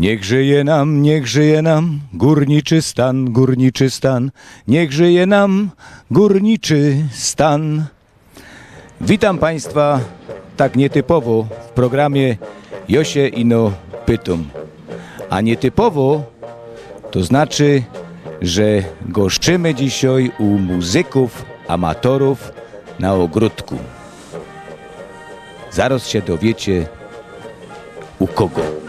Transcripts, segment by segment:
Niech żyje nam, niech żyje nam górniczy stan, górniczy stan. Niech żyje nam górniczy stan. Witam Państwa tak nietypowo w programie Josie Ino Pytum. A nietypowo to znaczy, że goszczymy dzisiaj u muzyków, amatorów na ogródku. Zaraz się dowiecie u kogo.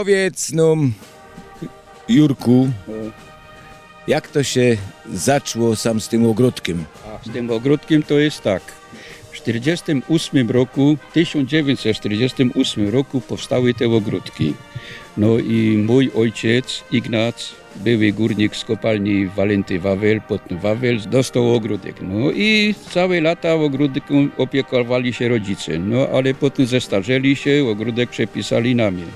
Powiedz nam, Jurku, jak to się zaczło sam z tym ogródkiem? A z tym ogródkiem to jest tak. W 1948 roku, 1948 roku powstały te ogródki. No i mój ojciec Ignac, były górnik z kopalni Walenty Wawel, pod Wawel, dostał ogródek. No i całe lata ogródkiem opiekowali się rodzice. No ale potem zestarzeli się, ogródek przepisali na mnie.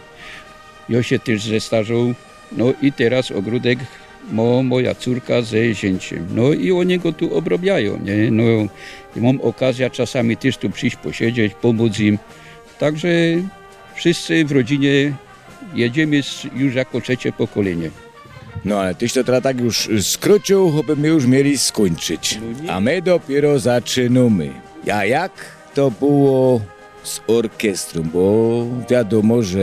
Ja się też zestarzał, no i teraz ogródek ma moja córka ze zięciem. No i oni go tu obrabiają, nie? No mam okazję czasami też tu przyjść, posiedzieć, pomóc im. Także wszyscy w rodzinie jedziemy już jako trzecie pokolenie. No ale tyś to teraz tak już skrócił, by my już mieli skończyć. A my dopiero zaczynamy. A jak to było z orkiestrą? Bo wiadomo, że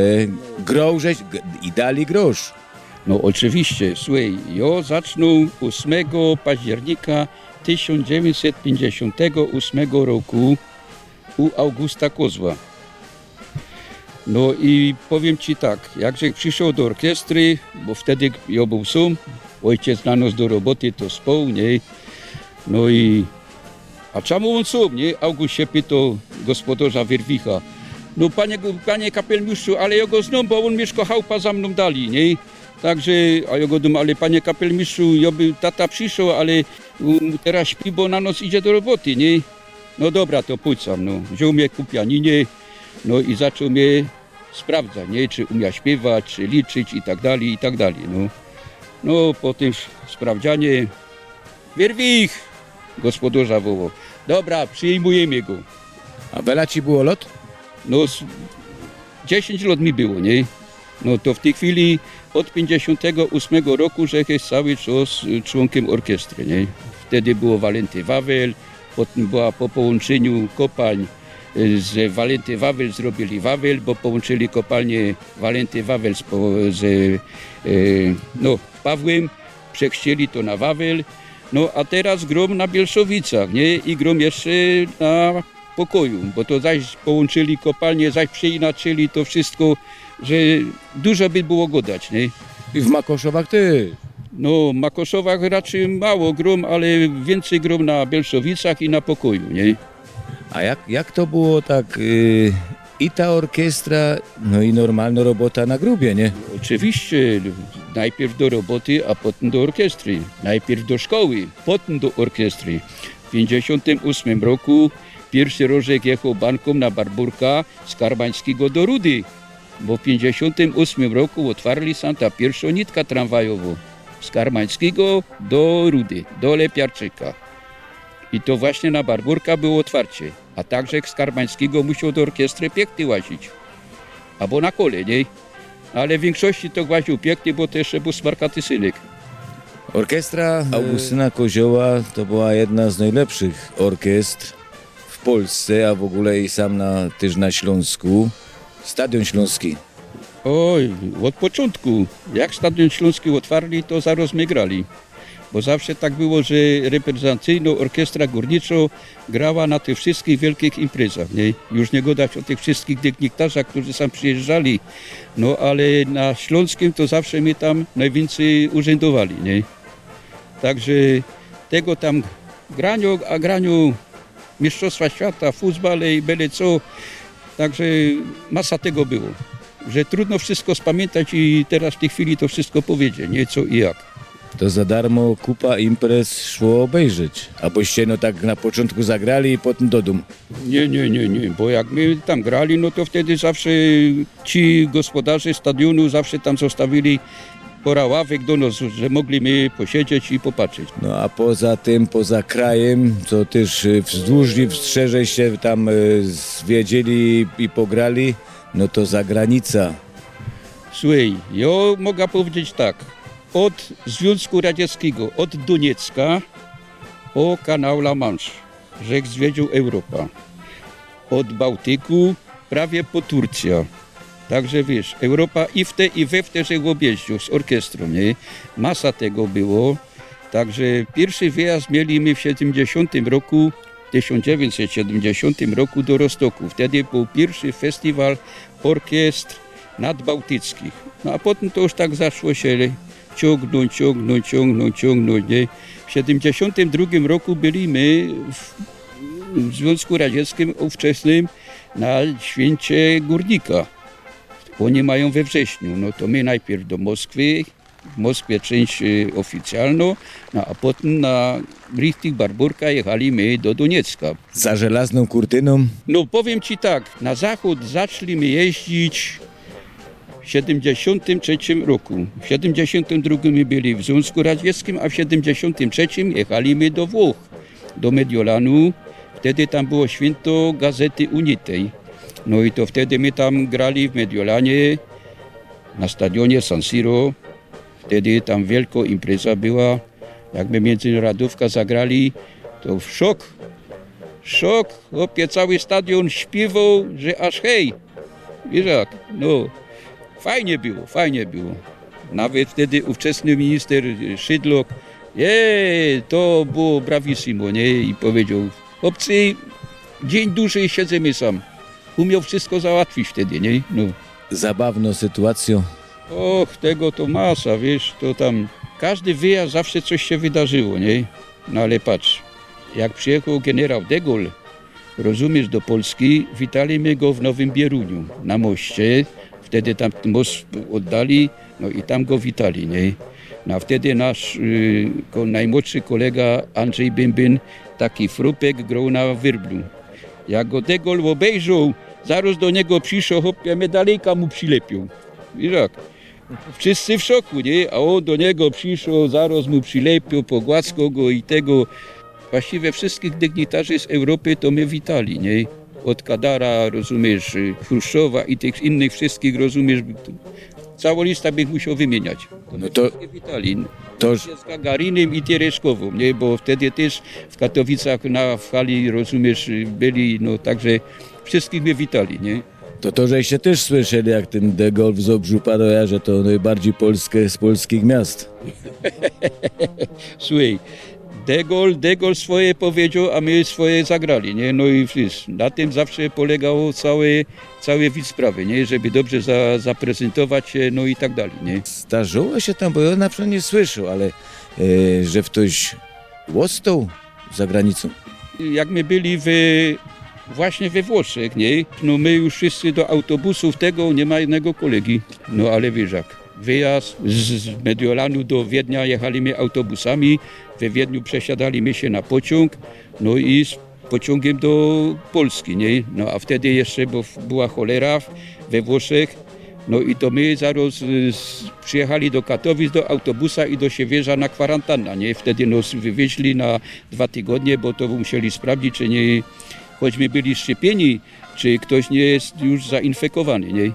grał żeś i dali grosz. No oczywiście, słuchaj, ja zacznę 8 października 1958 roku u Augusta Kozła. No i powiem Ci tak, jakże przyszedł do orkiestry, bo wtedy ja był sam, ojciec na nos do roboty to spał, nie? No i, a czemu on sam, nie? August się pytał gospodarza Wierwicha. No panie, panie kapelmistrzu, ale ja go znam, bo on mieszka chałupa za mną dali, nie? Także, a ja go dum, ale panie kapelmistrzu, ja by tata przyszedł, ale um, teraz śpi, bo na noc idzie do roboty, nie? No dobra, to pójdź sam, no. Wziął mnie ku pianinie, no i zaczął mnie sprawdzać, nie? Czy umia śpiewać, czy liczyć i tak dalej, i tak dalej, no. No, po tym sprawdzianie, Wierwich, gospodarza wołał. Dobra, przyjmujemy go. A wela ci było lot? No, s- 10 lat mi było, nie? No to w tej chwili od 58 roku, że jest cały czas y, członkiem orkiestry, nie? Wtedy było Walenty Wawel, potem była po połączeniu kopalń y, z Walenty Wawel zrobili Wawel, bo połączyli kopalnię Walenty Wawel z, po- z y, no, Pawłem, przechścieli to na Wawel, no a teraz grom na Bielszowicach, nie? I grom jeszcze na pokoju, bo to zaś połączyli kopalnie, zaś przeinaczyli to wszystko, że dużo by było godać, nie? I w Makoszowach ty. No, w Makoszowach raczej mało grom, ale więcej grom na Bielszowicach i na pokoju, nie? A jak, jak to było tak y, i ta orkiestra, no i normalna robota na grubie, nie? Oczywiście, najpierw do roboty, a potem do orkiestry. Najpierw do szkoły, potem do orkiestry. W 1958 roku pierwszy rożek jechał banką na Barburka z Karbańskiego do Rudy, bo w 1958 roku otwarli sam ta pierwsza nitka tramwajową z Karmańskiego do Rudy, do Lepiarczyka. I to właśnie na Barburka było otwarcie, a także z Karmańskiego musiał do orkiestry piekty łazić. Albo na kole? Ale w większości to głaził pięknie, bo to jeszcze był smarkaty synek. Orkiestra Augustyna Kozioła to była jedna z najlepszych orkiestr w Polsce, a w ogóle i sam na, też na Śląsku. Stadion Śląski. Oj, od początku. Jak Stadion Śląski otwarli, to zaraz my grali. Bo zawsze tak było, że reprezentacyjna orkiestra górnicza grała na tych wszystkich wielkich imprezach. Nie? Już nie gadać o tych wszystkich dygnitarzach, którzy sam przyjeżdżali. No ale na Śląskim to zawsze my tam najwięcej urzędowali. Nie? Także tego tam graniu, a graniu Mistrzostwa Świata, futbale i byle co. Także masa tego było że trudno wszystko spamiętać i teraz w tej chwili to wszystko powiedzieć, nie co i jak. To za darmo kupa imprez szło obejrzeć. A boście no tak na początku zagrali i potem do domu. Nie, nie, nie, nie, bo jak my tam grali, no to wtedy zawsze ci gospodarze stadionu zawsze tam zostawili pora ławek do nas, że mogliśmy posiedzieć i popatrzeć. No a poza tym, poza krajem, co też y, wzdłuż i wszerzej się tam y, zwiedzieli i pograli, no to zagranica. Słuchaj, ja mogę powiedzieć tak, od Związku Radzieckiego, od Doniecka o kanał La Manche, rzek zwiedził Europa. Od Bałtyku prawie po Turcja. Także wiesz, Europa i w te i we w te objeździł z orkiestrą, nie? Masa tego było. Także pierwszy wyjazd mieliśmy w 70 roku, 1970 roku do Rostoku. Wtedy był pierwszy festiwal orkiestr nadbałtyckich. No a potem to już tak zaszło się ciągnąć, ciągnąć, ciągnąć, ciągnąć. Nie? W 72 roku byliśmy w, w Związku Radzieckim ówczesnym na święcie górnika. Oni mają we wrześniu. No to my najpierw do Moskwy, w Moskwie część y, oficjalną, no a potem na Richtig Barburka jechaliśmy do Doniecka. Za żelazną kurtyną No powiem Ci tak, na zachód zaczęliśmy jeździć w 73 roku. W 72 byli w Związku Radzieckim, a w 73 jechaliśmy do Włoch, do Mediolanu. Wtedy tam było święto Gazety Unitej. No i to wtedy my tam grali w Mediolanie na stadionie San Siro. Wtedy tam wielka impreza była. Jak my międzynarodówka zagrali, to w szok Szok, chłopie, cały stadion śpiewał, że aż hej. Wiesz jak, no, fajnie było, fajnie było. Nawet wtedy ówczesny minister Szydlok, je, to było brawissimo, nie? I powiedział, chłopcy, dzień dłużej siedzimy sam. Umiał wszystko załatwić wtedy, nie? No. zabawną sytuacją. Och, tego to masa, wiesz, to tam każdy wyjazd zawsze coś się wydarzyło, nie? No ale patrz, jak przyjechał generał de Gaulle, rozumiesz, do Polski, witaliśmy go w Nowym Bieruniu, na moście, wtedy tam most oddali, no i tam go witali, nie? No a wtedy nasz y, najmłodszy kolega Andrzej Bimbin, taki frupek, grał na wirblu. Jak go Gaulle obejrzał, zaraz do niego przyszedł, hopie, medalejka mu przylepił. Jak? Wszyscy w szoku, nie? A on do niego przyszedł, zaraz mu przylepił, pogłaskał go i tego. Właściwie wszystkich dygnitarzy z Europy to my witali, nie? Od Kadara, rozumiesz, Chruszczowa i tych innych wszystkich, rozumiesz, całą listę bych musiał wymieniać. No to- wszystkich witali. To Z Gagarinem i Tereszkową, nie? Bo wtedy też w Katowicach na w hali, rozumiesz, byli, no także wszystkich mnie witali, nie? To to, żeście też słyszeli, jak ten De Gaulle w Zobrzu paroja, że to najbardziej polskie z polskich miast. Słuchaj, De Gaulle, De Gaulle swoje powiedział, a my swoje zagrali, nie? No i wiesz, na tym zawsze polegało całe, całe widz sprawy, nie? Żeby dobrze za, zaprezentować się, no i tak dalej, nie? Zdarzyło się tam, bo ja na przykład nie słyszał, ale e, że ktoś łostał za granicą. Jak my byli w, właśnie we Włoszech, nie? No my już wszyscy do autobusów tego, nie ma jednego kolegi. No ale wiesz jak, wyjazd z z Mediolanu do Wiednia jechaliśmy autobusami, we Wiedniu przesiadaliśmy się na pociąg, no i z pociągiem do Polski, nie? No a wtedy jeszcze bo była cholera we Włoszech, no i to my zaraz y, przyjechali do Katowic, do autobusa i do Siewierza na kwarantannę, nie? Wtedy nas wywieźli na dwa tygodnie, bo to musieli sprawdzić, czy nie, choćby byli szczepieni, czy ktoś nie jest już zainfekowany, nie?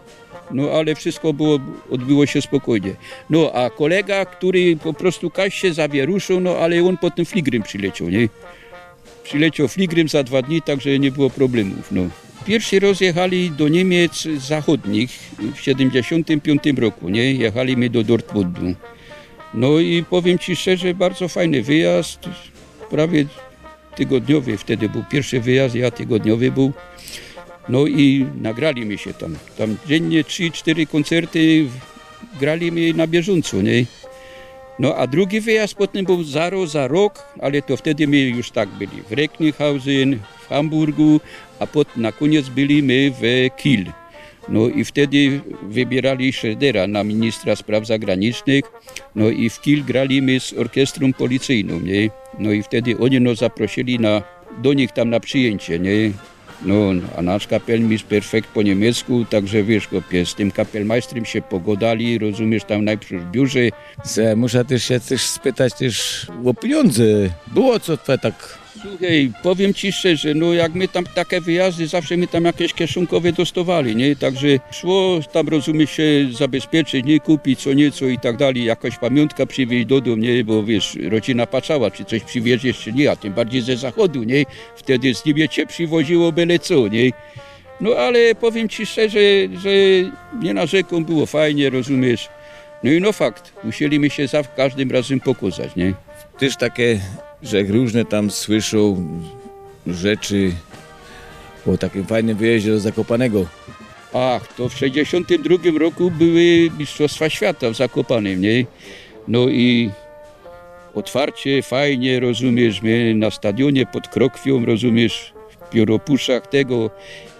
No ale wszystko było, odbyło się spokojnie. No a kolega, który po prostu kaś się zawieruszył, no ale on potem fligrym przyleciał, nie? Przyleciał fligrym za dwa dni, także nie było problemów, no. Pierwszy raz jechali do Niemiec zachodnich w 75 roku, nie? Jechaliśmy do Dortmundu. No i powiem Ci szczerze, bardzo fajny wyjazd, prawie tygodniowy wtedy był pierwszy wyjazd, ja tygodniowy był. No i nagrali mi się tam. Tam dziennie 3-4 koncerty grali mi na bieżąco, nie? No a drugi wyjazd potem był za, ro- za rok, ale to wtedy my już tak byli w Recklinghausen, w Hamburgu, a potem na koniec byli my w Kiel. No i wtedy wybierali Schroedera na ministra spraw zagranicznych, no i w Kiel graliśmy z orkiestrą policyjną, nie? No i wtedy oni nas zaprosili na, do nich tam na przyjęcie, nie? No, a nasz kapelmistrz perfekt po niemiecku, także wiesz, kopie, z tym kapelmajstrem się pogodali, rozumiesz, tam najpierw w biurze, Se, muszę też się też spytać też o pieniądze. Było co to tak... Słuchaj, powiem ci szczerze, no jak my tam takie wyjazdy, zawsze my tam jakieś kieszonkowe dostawali, nie? Także szło tam, rozumie się, zabezpieczyć, nie? Kupić co nieco i tak dalej, jakaś pamiątka przywieźć do domu, nie? Bo wiesz, rodzina patrzała, czy coś przywieziesz, czy nie, a tym bardziej ze zachodu, nie? Wtedy z Niemiec przywoziło byle co, nie? No ale powiem ci szczerze, że nie narzekam, było fajnie, rozumiesz? No i no fakt, musieliśmy się za każdym razem pokazać, nie? Też takie, że różne tam słyszą rzeczy o takim fajnym wyjeździe do Zakopanego. Ach, to w 62 roku były Mistrzostwa Świata w Zakopanem, nie? No i otwarcie, fajnie, rozumiesz, my na stadionie pod Krokwią, rozumiesz, w pióropuszach tego,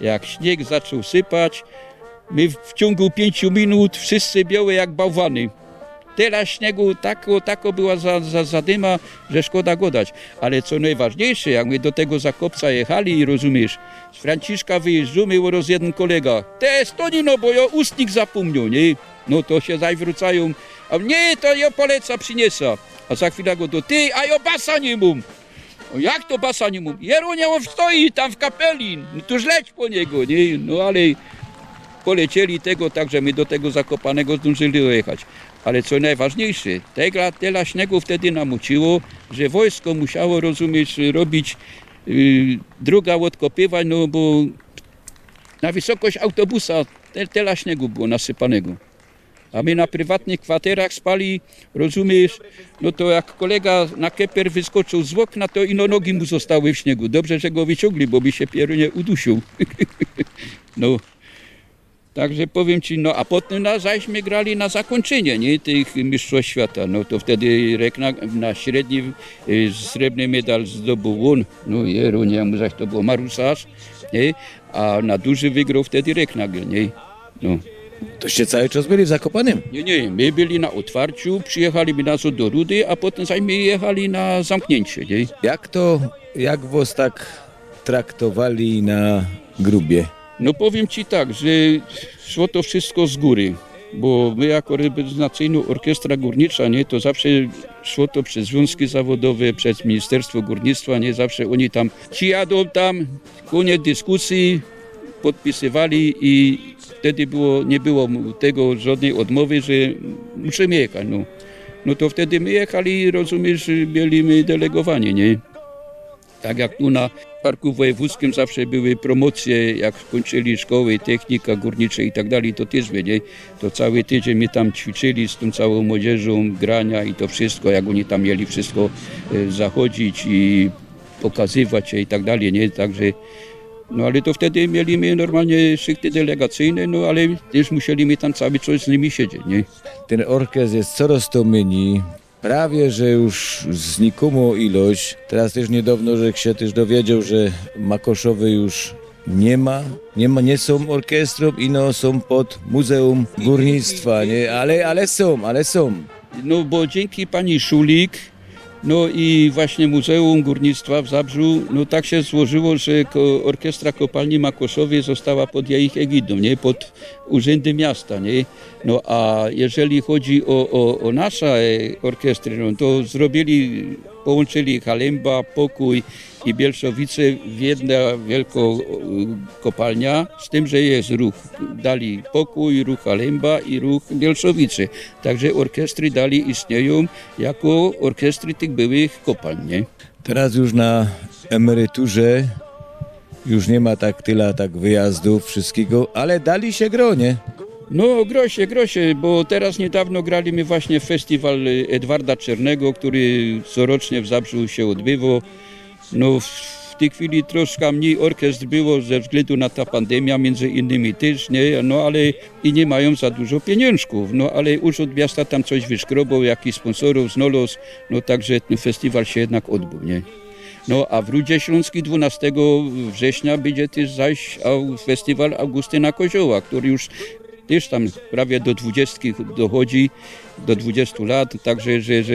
jak śnieg zaczął sypać, my w ciągu pięciu minut wszyscy białe jak bałwany. Tyle śniegu, tako, tako była za, za, zadyma, że szkoda godać. Ale co najważniejsze, jak my do tego Zakopca jechali, rozumiesz, z Franciszka wyjeżdżamy, oraz jeden kolega, to jest to nie no, bo ja ustnik zapomniał, nie? No to się zawrócają, a nie, to ja poleca przyniesa. A za chwilę go do ty, a ja basa nie mam. Jak to basa nie mam? Jerunia on stoi tam w kapeli, no to leć po niego, nie? No ale polecieli tego, także my do tego Zakopanego zdążyli dojechać. Ale co najważniejsze, tego, tyle śniegu wtedy namuciło, że wojsko musiało, rozumieć, robić y, druga odkopywać, no bo na wysokość autobusa tyle śniegu było nasypanego. A my na prywatnych kwaterach spali, rozumiesz, no to jak kolega na keper wyskoczył z okna, to ino nogi mu zostały w śniegu. Dobrze, że go wyciągli, bo by się pierunie udusił. no. Także powiem ci, no a potem na, zaśmy grali na zakończenie nie, tych Mistrzostw Świata. No to wtedy Rekna na średni y, srebrny medal zdobył on. No Jerunia, mu zaś to było Marusarz, nie? a na duży wygrał wtedy Reknagel, nie? No. Toście cały czas byli w Zakopanem? Nie, nie, my byli na otwarciu, przyjechali my nas do Rudy, a potem zaśmy jechali na zamknięcie, nie? Jak to, jak was tak traktowali na grubie? No powiem Ci tak, że szło to wszystko z góry, bo my jako reprezentacyjna orkiestra górnicza, nie, to zawsze szło to przez związki zawodowe, przez Ministerstwo Górnictwa, nie, zawsze oni tam, ci jadą tam, koniec dyskusji, podpisywali i wtedy było, nie było tego żadnej odmowy, że musimy jechać, no. No to wtedy my jechali, rozumiesz, byliśmy delegowani, nie? Tak jak tu na Parku Wojewódzkim zawsze były promocje, jak kończyli szkoły, technika górnicza i tak dalej, to też nie? To cały tydzień my tam ćwiczyli z tą całą młodzieżą, grania i to wszystko, jak oni tam mieli wszystko e, zachodzić i pokazywać się i tak dalej, nie? Także, no ale to wtedy mieliśmy normalnie szykty delegacyjne, no ale też musieliśmy tam cały czas z nimi siedzieć, nie? Ten orkestr jest coraz to mini. Prawie, że już znikomą ilość. Teraz też niedawno, że się też dowiedział, że Makoszowy już nie ma, nie ma, nie są orkiestrą, ino są pod Muzeum Górnictwa, nie? Ale, ale są, ale są. No bo dzięki pani Szulik, no i właśnie Muzeum Górnictwa w Zabrzu, no tak się złożyło, że Orkiestra Kopalni Makoszowie została pod ich egidą, nie? Pod Urzędem Miasta, nie? No a jeżeli chodzi o, o, o nasze orkiestry, no to zrobili, połączyli Halemba, Pokój i Bielszowice w jedna wielka e, kopalnia, z tym, że jest ruch. Dali Pokój, ruch Halemba i ruch Bielszowice. Także orkiestry dali istnieją jako orkiestry tych byłych kopalń, nie? Teraz już na emeryturze już nie ma tak tyle tak wyjazdów, wszystkiego, ale dali się gronie. No grosie, grosie, bo teraz niedawno graliśmy właśnie festiwal Edwarda Czernego, który corocznie w Zabrzu się odbywał. No w tej chwili troszkę mniej orkiestr było ze względu na ta pandemia, między innymi też, nie? No ale i nie mają za dużo pieniążków, no ale Urząd Miasta tam coś wyszkrobał, jakiś sponsorów znalazł, no także ten festiwal się jednak odbył, nie? No a w Rudzie Śląskiej 12 września będzie też zaś festiwal Augustyna Kozioła, który już też tam prawie do 20 dochodzi, do 20 lat, także że, że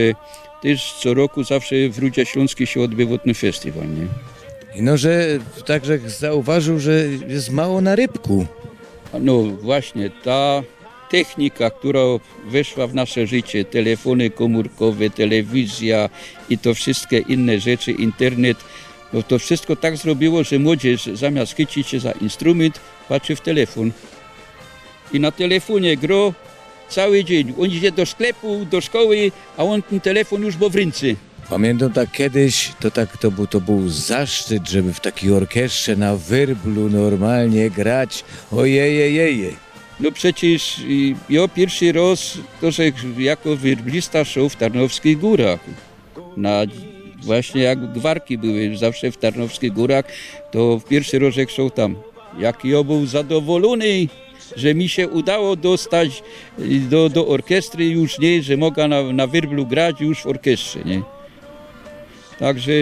też co roku zawsze w Rudzie Śląskiej się odbywa ten festiwal. Nie? No, że także zauważył, że jest mało na rybku. No właśnie, ta technika, która weszła w nasze życie, telefony komórkowe, telewizja i to wszystkie inne rzeczy, internet, no to wszystko tak zrobiło, że młodzież zamiast chycić się za instrument, patrzy w telefon. I na telefonie gro cały dzień. On idzie do sklepu, do szkoły, a on ten telefon już bo w ręce. Pamiętam tak kiedyś, to tak to był, to był zaszczyt, żeby w takiej orkiestrze na wyrblu normalnie grać. Ojejejeje. No przecież ja pierwszy raz, to że jako wirblista szedł w Tarnowskich Górach. Na, właśnie jak gwarki były zawsze w Tarnowskich Górach, to pierwszy raz jak szedł tam. Jak ja był zadowolony, że mi się udało dostać y, do, do orkiestry już nie, że mogę na, na wirblu grać już w orkiestrze, nie. Także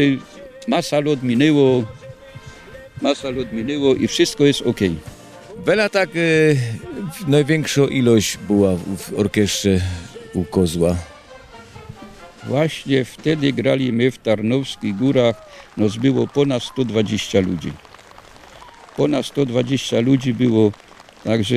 masa lat minęło, masa lat minęło i wszystko jest okej. Bela tak e, największa ilość była w, orkiestrze u Kozła. Właśnie wtedy grali my w Tarnowskich Górach, nos było ponad 120 ludzi. Ponad 120 ludzi było, także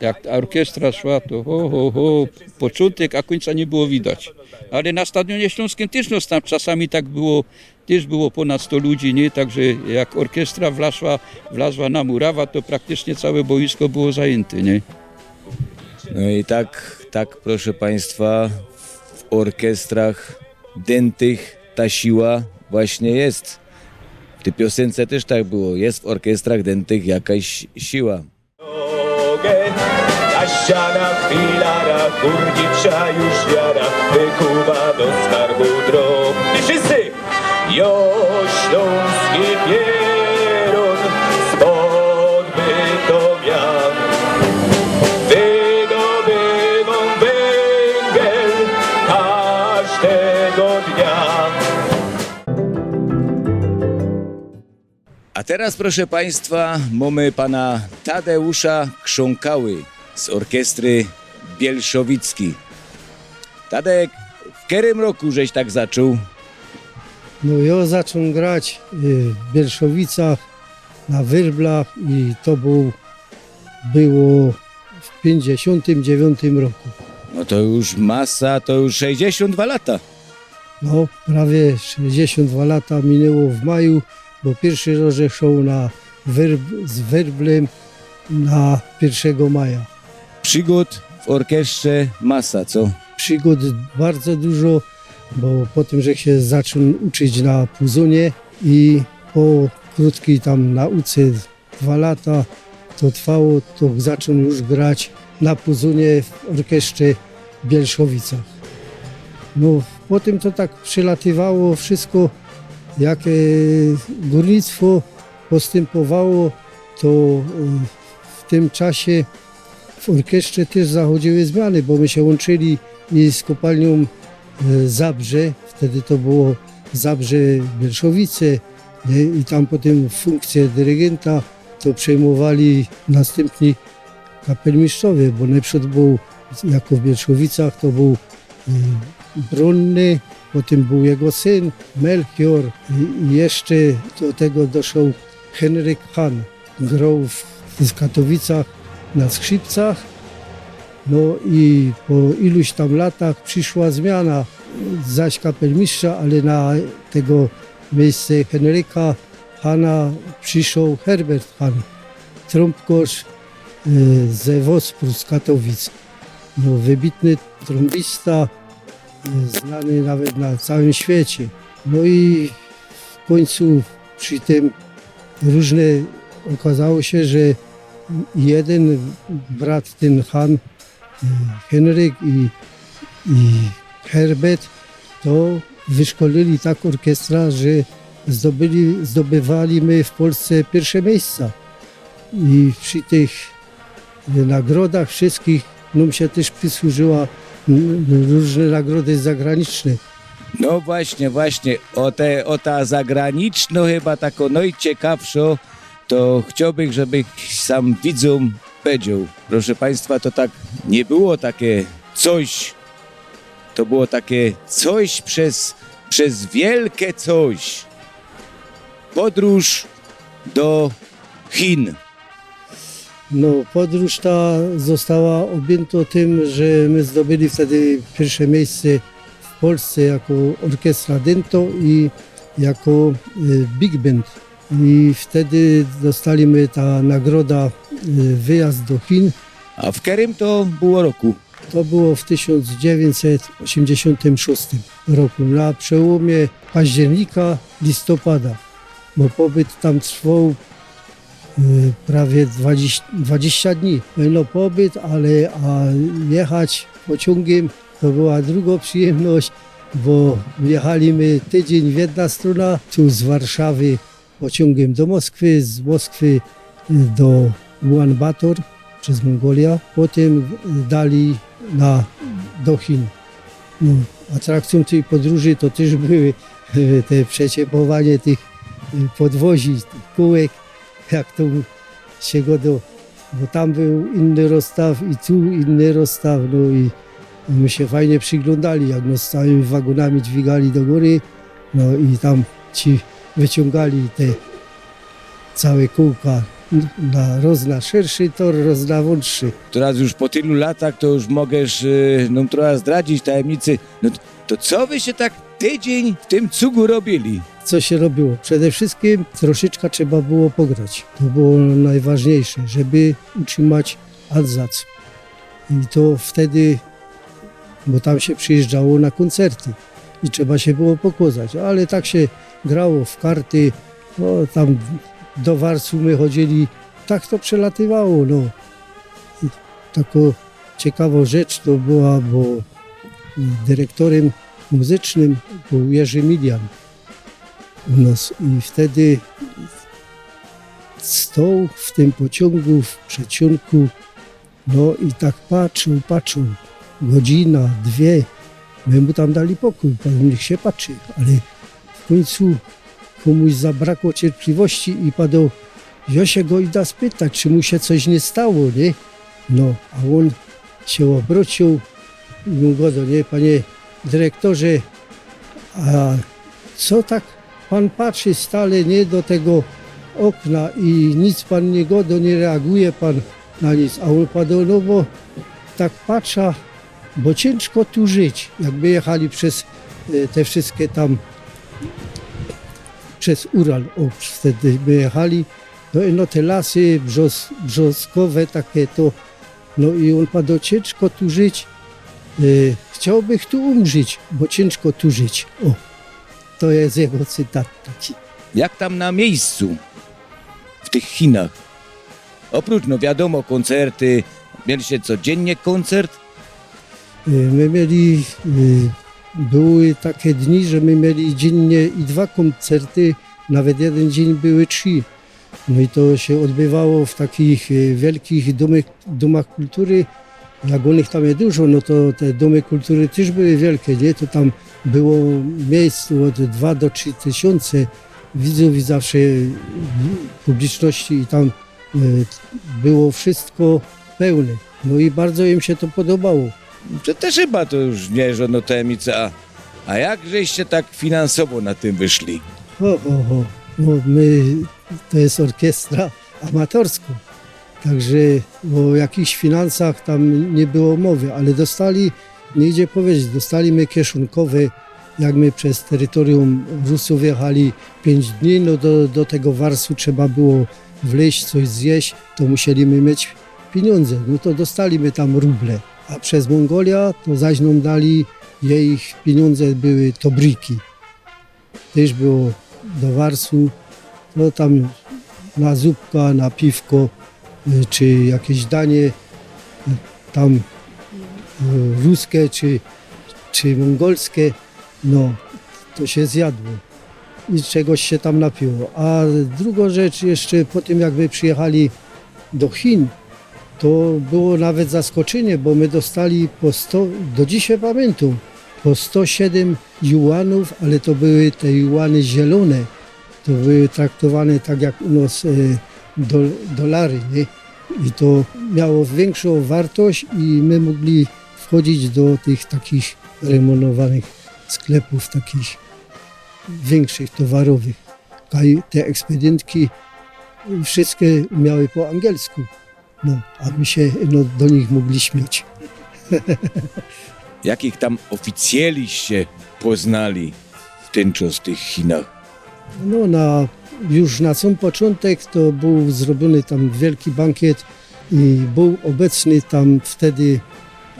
jak orkiestra szła, to ho, ho, ho, początek, a końca nie było widać. Ale na Stadionie Śląskim też no, tam czasami tak było, też było ponad 100 ludzi, nie? Także jak orkiestra wlazła, wlazła na murawa, to praktycznie całe boisko było zajęte, nie? No i tak, tak proszę Państwa, w orkiestrach dętych ta siła właśnie jest. W tej piosence też tak było. Jest w orkiestrach dętych jakaś siła. Ta ściana chwilara, górnicza już wiara, wykuwa do skarbu drog. Wszyscy! Jo teraz proszę Państwa, mamy pana Tadeusza Krząkały z orkiestry Bielszowicki. Tadek, w którym roku żeś tak zaczął? No ja zacząłem grać y, w Bielszowicach na wyrblach i to był, było w 59 roku. No to już masa, to już 62 lata. No, prawie 62 lata minęło w maju, bo pierwszy raz szedł na wyrb, z werblem na 1 maja. Przygód w orkiestrze masa, co? Przygód bardzo dużo, bo po tym, że się zaczął uczyć na puzonie i po krótkiej tam nauce dwa lata to trwało, to zaczął już grać na puzonie w orkiestrze Bielszowicach. No potem to tak przelatywało wszystko, jak e, górnictwo postępowało, to e, w tym czasie w orkiestrze też zachodziły zmiany, bo my się łączyli z kopalnią e, Zabrze, wtedy to było Zabrze Bielszowice nie? i tam potem funkcję dyrygenta to przejmowali następni kapelmistrzowie, bo najpierw był jako w Bielszowicach to był e, Brunny, potem był jego syn Melchior i- jeszcze do tego doszedł Henryk Han. Grał w, Katowicach na skrzypcach no i po iluś tam latach przyszła zmiana, zaś kapelmistrza, ale na tego miejsce Henryka Hanna przyszedł Herbert Han, trąbkarz e, ze Wospru z Katowic. No, wybitny trąbista, e, znany nawet na całym świecie. No i w końcu przy tym różne okazało się, że jeden brat ten Han Henryk i, i Herbert, to wyszkolili tak orkiestra, że zdobyli, zdobywali w Polsce pierwsze miejsca. I przy tych nagrodach wszystkich nam się też przysłużyła różne nagrody zagraniczne. No właśnie, właśnie, o, te, o ta zagraniczno chyba taką najciekawszą, to chciałbym, żeby sam widzom powiedział. Proszę Państwa, to tak nie było takie coś, to było takie coś przez, przez wielkie coś. Podróż do Chin. No, podróż ta została objęta tym, że my zdobyli wtedy pierwsze miejsce w Polsce jako orkiestra Dento i jako y, big band. I wtedy dostaliśmy ta nagroda y, wyjazd do Chin. A w którym to było roku? To było w 1986 roku, na przełomie października, listopada, bo pobyt tam trwał prawie 20, 20 dni. No pobyt, ale a jechać pociągiem to była druga przyjemność, bo jechaliśmy tydzień w jedna strona, tu z Warszawy pociągiem do Moskwy, z Moskwy y, do Ulaanbaatar przez Mongolię, potem y, dali na, do Chin. No, atrakcją tej podróży to też były y, te przeciepłowanie tych y, podwozi, tych kółek, jak to się go do, bo tam był inny rozstaw i tu inny rozstaw, no i my się fajnie przyglądali, jak nos całymi wagonami dźwigali do góry, no i tam ci wyciągali te całe kółka na roz szerszy tor, roz na. Teraz już po tylu latach to już y, nam trochę zdradzić tajemnicy. No to co wy się tak tydzień w tym cugu robili? co się robiło? Przede wszystkim troszeczkę trzeba było pograć. To było najważniejsze, żeby utrzymać adzac. I to wtedy, bo tam się przyjeżdżało na koncerty i trzeba się było pokłozać. Ale tak się grało w karty, no, tam do Warsu my chodzili, tak to przelatywało. No. I taką ciekawą rzecz to była, bo dyrektorem muzycznym był Jerzy Milian u nas i wtedy stał w tym pociągu w przedsionku, no i tak patrzył, patrzył, godzina, dwie, my mu tam dali pokój, pan niech się patrzy, ale w końcu komuś zabrakło cierpliwości i padał, ja się go idę spytać, czy mu się coś nie stało, nie? No, a on się obrócił i mu go, nie, panie dyrektorze, a co tak pan patrzy stale nie do tego okna i nic pan nie godo, nie reaguje pan na nic. A on padł, no bo tak patrzę, bo ciężko tu żyć. Jakby jechali przez e, te wszystkie tam, przez Ural, o, wtedy by jechali, no no te lasy brzos, brzoskowe takie to, no i on padł, ciężko tu żyć, e, chciałbym tu umrzeć, bo ciężko tu żyć. O, to jest jego cytat taki. Jak tam na miejscu w tych Chinach? Oprócz, no wiadomo, koncerty, mieliście codziennie koncert? Y, My mieli, y, były takie dni, że my mieli dziennie i dwa koncerty, nawet jeden dzień były trzy. No i to się odbywało w takich y, wielkich domach kultury. Nich tam jest dużo, no to te domy kultury też były wielkie, nie? To tam było miejsc od 2 do 3 tysiące widzów i zawsze publiczności i tam y, było wszystko pełne. No i bardzo im się to podobało. To też chyba to już nie żadna tajemnica. A, a jak żeście tak finansowo na tym wyszli? Ho, ho, ho. No my, to jest orkiestra amatorska. Także o jakichś finansach tam nie było mowy, ale dostali, nie idzie powiedzieć, dostali my kieszonkowe, jak my przez terytorium Rusów jechali 5 dni, no do, do tego Warsu trzeba było wleźć, coś zjeść, to musieliśmy mieć pieniądze. No to dostaliśmy tam ruble. A przez Mongolia to zaś nam dali, jej pieniądze były to briki. Też było do Warsu, no tam na zupka, na piwko, czy jakieś danie y, tam y, ruskie, czy, czy mongolskie, no to się zjadło i czegoś się tam napiło. A druga rzecz jeszcze po tym jak my przyjechali do Chin, to było nawet zaskoczenie, bo my dostali po 100, do dzisiaj pamiętam, po 107 juanów, ale to były te juany zielone. To były traktowane tak jak u nas do, dolary, nie? I to miało większą wartość i my mogli wchodzić do tych takich remonowanych sklepów, takich większych, towarowych. Te ekspedientki wszystkie miały po angielsku. No, a my się no, do nich mogli śmiać. Jakich tam oficjeliście poznali w ten czas w tych Chinach? No, na, już na sam początek to był zrobiony tam wielki bankiet i był obecny tam wtedy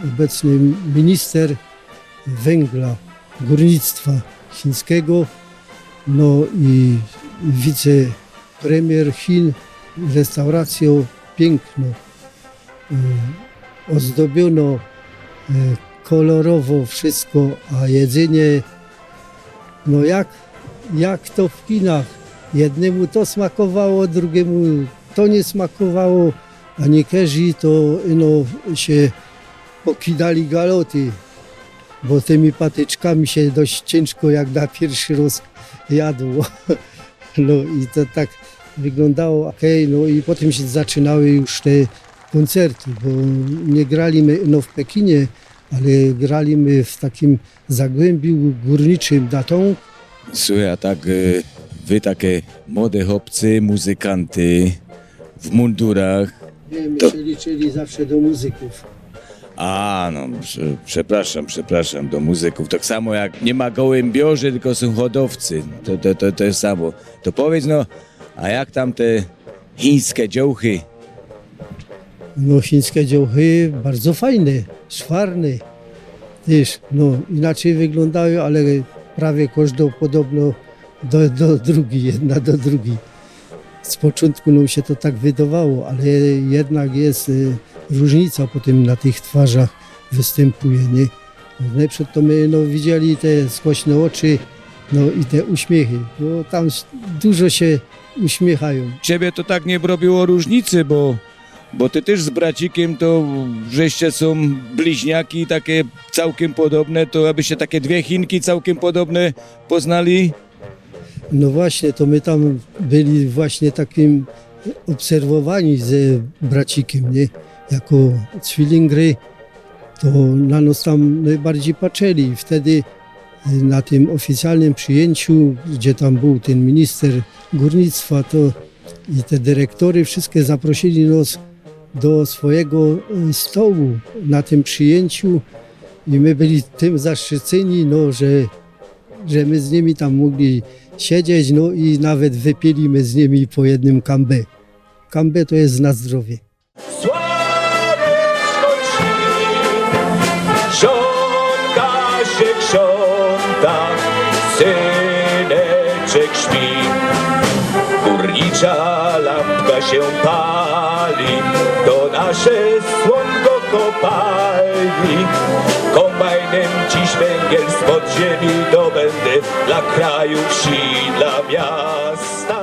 obecny minister węgla, górnictwa chińskiego, no i wicepremier Chin, restauracją piękną. Y, Ozdobiono y, kolorowo wszystko, a jedzenie, no jak jak to w kinach. Jednemu to smakowało, drugiemu to nie smakowało, a niektórzy to no, się pokidali galoty, bo tymi patyczkami się dość ciężko jak na pierwszy raz jadło. No i to tak wyglądało, okej, no i potem się zaczynały już te koncerty, bo nie graliśmy no, w Pekinie, ale graliśmy w takim zagłębiu górniczym Datong, Słuchaj, a tak e, wy takie młode chłopcy, muzykanty w mundurach. Nie, my To- się liczyli zawsze do muzyków. A, no, prze- przepraszam, przepraszam, do muzyków. Tak samo jak nie ma gołębiorzy, tylko są hodowcy. To, to, to, to jest samo. To powiedz no, a jak tam te chińskie dziołchy? No chińskie dziołchy bardzo fajne, szwarne. Też, no inaczej wyglądają, ale prawie każdą podobno do, do drugiej, jedna do drugiej. Z początku no, się to tak wydawało, ale jednak jest e, różnica potem na tych twarzach występuje, nie? Najpierw to my no, widzieli te skośne oczy, no i te uśmiechy, bo tam dużo się uśmiechają. Ciebie to tak nie robiło różnicy, bo, bo ty też z bracikiem to żeście są bliźniaki takie całkiem podobne, to abyście takie dwie Chinki całkiem podobne poznali? No właśnie, to my tam byli właśnie takim obserwowani ze bracikiem, nie? Jako zwillingry, to na nas tam najbardziej patrzyli. Wtedy y, na tym oficjalnym przyjęciu, gdzie tam był ten minister górnictwa, to i te dyrektory wszystkie zaprosili nas do swojego y, stołu na tym przyjęciu i my byli tym zaszczyceni, no, że że my z nimi tam mogli siedzieć, no i nawet wypiliśmy z nimi po jednym kambę. Kambę to jest na zdrowie. Syneczek śpi. Górnicza lampka się pali, to nasze słonko kopalni. Kombajnem dziś węgiel z podziemi dobędę dla kraju, wsi, dla miasta.